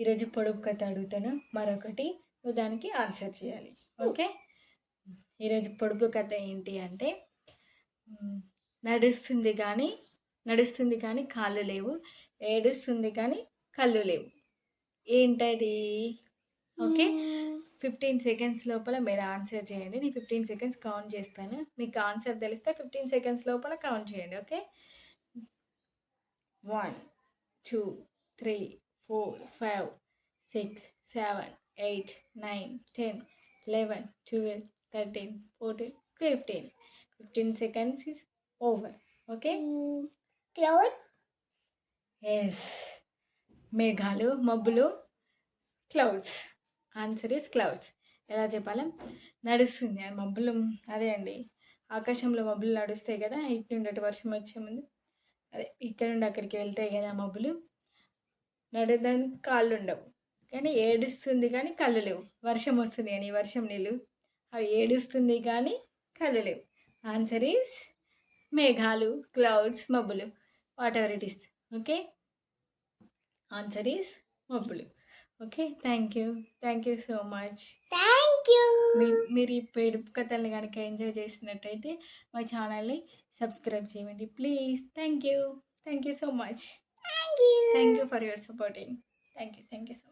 ఈరోజు పొడుపు కథ అడుగుతాను. మరొకటి నువ్వు దానికి ఆన్సర్ చేయాలి. ఓకే? ఈరోజు పొడుపు కథ ఏంటి అంటే నడుస్తుంది కానీ నడుస్తుంది కానీ కాళ్ళు లేవు ఏడుస్తుంది కానీ కళ్ళు లేవు. ఏంటది? ఓకే? ఫిఫ్టీన్ సెకండ్స్ లోపల మీరు ఆన్సర్ చేయండి. నేను ఫిఫ్టీన్ సెకండ్స్ కౌంట్ చేస్తాను. మీకు ఆన్సర్ తెలిస్తే ఫిఫ్టీన్ సెకండ్స్ లోపల కౌంట్ చేయండి. Okay? One two three four five six seven eight nine ten eleven twelve thirteen fourteen fifteen fifteen seconds is over okay clouds మేఘాలు మబ్బులు క్లౌడ్స్ ఆన్సర్ ఇస్ క్లౌడ్స్ ఎలా చెప్పాలి? నడుస్తుంది. ఆ మబ్బులు అదే అండి. ఆకాశంలో మబ్బులు నడుస్తాయి కదా ఇటు నుండి అటు వర్షం వచ్చే ముందు. అదే ఇక్కడ నుండి అక్కడికి వెళ్తాయి కదా మబ్బులు. నడవడానికి కాళ్ళు ఉండవు కానీ ఏడుస్తుంది కానీ కళ్ళు లేవు. వర్షం వస్తుంది కానీ వర్షం నీళ్ళు. అవి ఏడుస్తుంది కానీ కళ్ళు లేవు. ఆన్సర్ ఈస్ మేఘాలు క్లౌడ్స్ మబ్బులు. Whatever it is okay answer is మబ్బులు okay thank you thank you so much thank you మీరు ఈ పేడుపు కథల్ని కనుక ఎంజాయ్ చేసినట్టయితే మా ఛానల్ని సబ్స్క్రైబ్ చేయండి. Please thank you thank you so much Thank you. Thank you for your supporting. Thank you. Thank you so much.